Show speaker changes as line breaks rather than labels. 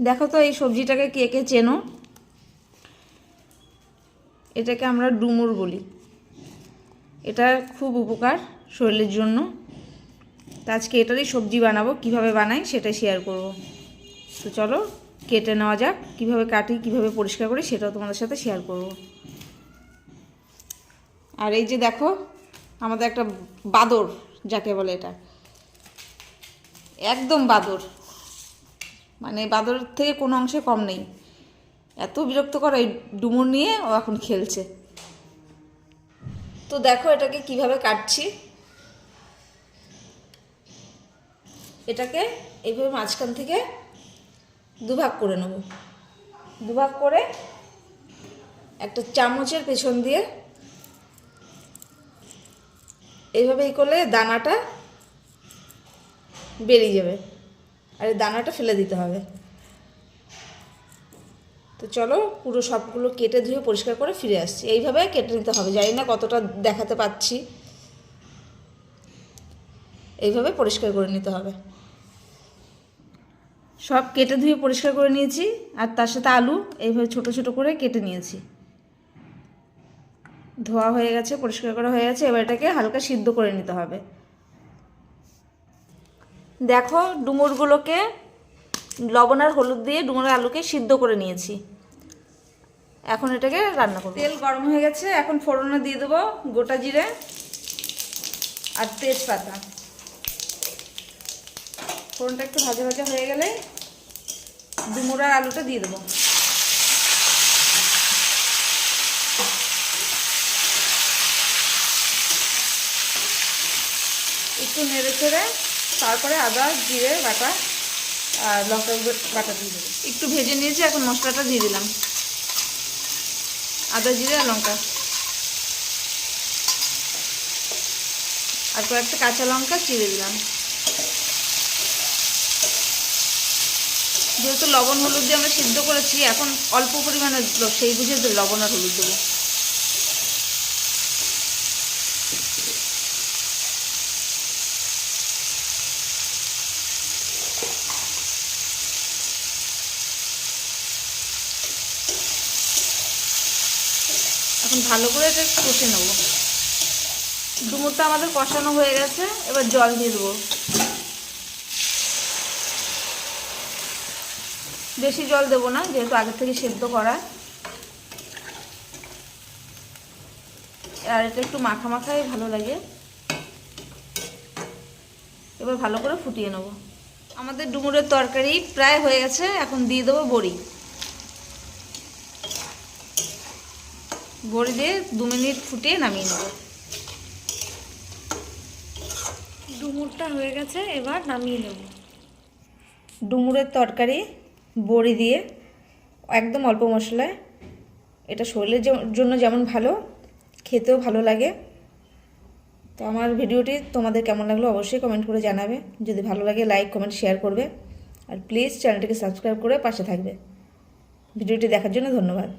দেখো তো এই সবজিটাকে কে কে চেনো? এটাকে আমরা ডুমুর বলি। এটা খুব উপকার শরীরের জন্য। তো আজকে এটারই সবজি বানাবো, কীভাবে বানাই সেটা শেয়ার করব। তো চলো, কেটে নেওয়া যাক, কীভাবে কাটি, কীভাবে পরিষ্কার করি সেটাও তোমাদের সাথে শেয়ার করব। আর এই যে দেখো, আমাদের একটা বাদর, যাকে বলে এটা। একদম বাদর। মানে বাদর থেকে কোনো অংশে কম নেই। এত বিরক্ত করে এই ডুমুর নিয়ে ও এখন খেলছে। তো দেখো এটাকে কীভাবে কাটছি। এটাকে এইভাবে মাঝখান থেকে দুভাগ করে নেব। দুভাগ করে একটা চামচের পেছন দিয়ে এইভাবেই করলে দানাটা বেরিয়ে যাবে। আর এই দানাটা ফেলে দিতে হবে। তো চলো পুরো সবগুলো কেটে ধুয়ে পরিষ্কার করে ফিরে আসছি। এইভাবে কেটে নিতে হবে, জানি না কতটা দেখাতে পাচ্ছি। এইভাবে পরিষ্কার করে নিতে হবে। সব কেটে ধুয়ে পরিষ্কার করে নিয়েছি, আর তার সাথে আলু এইভাবে ছোট ছোট করে কেটে নিয়েছি। ধোয়া হয়ে গেছে, পরিষ্কার করা হয়ে গেছে, এবার এটাকে হালকা সিদ্ধ করে নিতে হবে। দেখো ডুমুরগুলোকে লবণ আর হলুদ দিয়ে ডুমুর আলুকে সিদ্ধ করে নিয়েছি। এখন এটাকে রান্না করব। তেল গরম হয়ে গেছে, এখন ফোড়নে দিয়ে দেবো গোটা জিরে আর তেজপাতা। ফোড়নটা একটু ভাজা ভাজা হয়ে গেলে ডুমুর আর আলুটা দিয়ে দেবো। একটু নেড়ে ছেড়ে তারপরে আদা, জিরে, বাটা, আর লঙ্কা বাটা দিয়ে দেবো। একটু ভেজে নিয়েছি, এখন মশলাটা দিয়ে দিলাম। আদা, জিরে আর লঙ্কা। আর কয়েকটা কাঁচা লঙ্কা চিড়ে দিলাম। যেহেতু লবণ হলুদ দিয়ে আমরা সিদ্ধ করেছি, এখন অল্প পরিমাণে সেই বুঝে লবণ আর হলুদ দেবো। এখন ভালো করে এটা কষে নেব। ডুমুরটা আমাদের কষানো হয়ে গেছে, এবার জল দিয়ে দেবো। বেশি জল দেবো না, যেহেতু আগে থেকে সেদ্ধ করা। আর এটা একটু মাখা মাখাই ভালো লাগে। এবার ভালো করে ফুটিয়ে নেব। আমাদের ডুমুরের তরকারি প্রায় হয়ে গেছে, এখন দিয়ে দেবো বড়ি। বড়ি দিয়ে দু মিনিট ফুটিয়ে নামিয়ে নেব।
ডুমুরটা হয়ে গেছে এবার নামিয়ে নেব।
ডুমুরের তরকারি বড়ি দিয়ে একদম অল্প মশলায়। এটা শরীরের জন্য যেমন ভালো খেতেও ভালো লাগে। তো আমার ভিডিওটি তোমাদের কেমন লাগল অবশ্যই কমেন্ট করে জানাবে। যদি ভালো লাগে লাইক কমেন্ট শেয়ার করবে। আর প্লিজ চ্যানেলটিকে সাবস্ক্রাইব করে পাশে থাকবে। ভিডিওটি দেখার জন্য ধন্যবাদ।